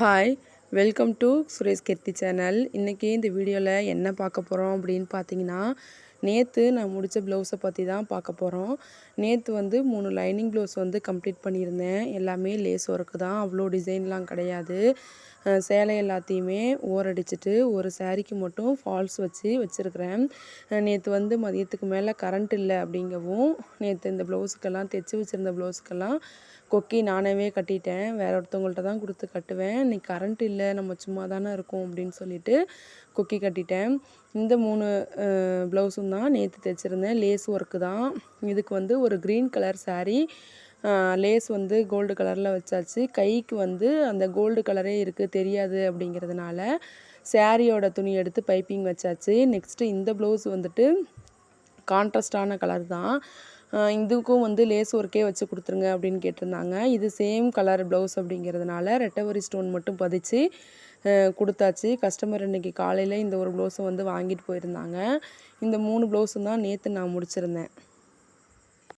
Hi welcome to Suresh Keerthi channel இன்றைக்கி இந்த வீடியோவில் என்ன பார்க்க போகிறோம் அப்படின்னு பார்த்தீங்கன்னா நேற்று நான் முடித்த ப்ளவுஸை பற்றி தான் பார்க்க போகிறோம் நேற்று வந்து மூணு லைனிங் ப்ளவுஸ் வந்து கம்ப்ளீட் பண்ணியிருந்தேன். எல்லாமே லேஸ் ஒர்க்கு தான். அவ்வளோ டிசைன்லாம் கிடையாது. சேலை எல்லாத்தையுமே ஓரடிச்சிட்டு ஒரு சேரீக்கு மட்டும் ஃபால்ஸ் வச்சு வச்சுருக்கிறேன். நேற்று வந்து மதியத்துக்கு மேலே கரண்ட் இல்லை அப்படிங்கவும் நேற்று இந்த ப்ளவுஸுக்கெல்லாம் தைச்சி வச்சுருந்த ப்ளவுஸுக்கெல்லாம் கொக்கி நானே கட்டிட்டேன். வேறு ஒருத்தவங்கள்ட்ட தான் கொடுத்து கட்டுவேன். இன்றைக்கி கரண்ட் இல்லை. நம்ம சும்மா தானே இருக்கோம் அப்படின்னு சொல்லிட்டு கொக்கி கட்டிட்டேன். இந்த மூணு ப்ளவுஸும் தான் நேற்று தைச்சிருந்தேன். லேஸ் ஒர்க்கு தான். இதுக்கு வந்து ஒரு க்ரீன் கலர் சாரீ லேஸ் வந்து கோல்டு கலரில் வச்சாச்சு. கைக்கு வந்து அந்த கோல்டு கலரே இருக்குது தெரியாது அப்படிங்கிறதுனால சாரியோட துணி எடுத்து பைப்பிங் வச்சாச்சு. நெக்ஸ்ட்டு இந்த ப்ளவுஸ் வந்துட்டு கான்ட்ராஸ்டான கலர் தான். இதுக்கும் வந்து லேஸ் ஒர்க்கே வச்சு கொடுத்துருங்க அப்படின்னு கேட்டிருந்தாங்க. இது சேம் கலர் ப்ளவுஸ் அப்படிங்கிறதுனால ரெட்டவரி ஸ்டோன் மட்டும் பதிச்சு கொடுத்தாச்சு. கஸ்டமர் இன்றைக்கி காலையில் இந்த ஒரு ப்ளவுஸை வந்து வாங்கிட்டு போயிருந்தாங்க. இந்த மூணு ப்ளவுஸும் தான் நேற்று நான் முடிச்சிருந்தேன்.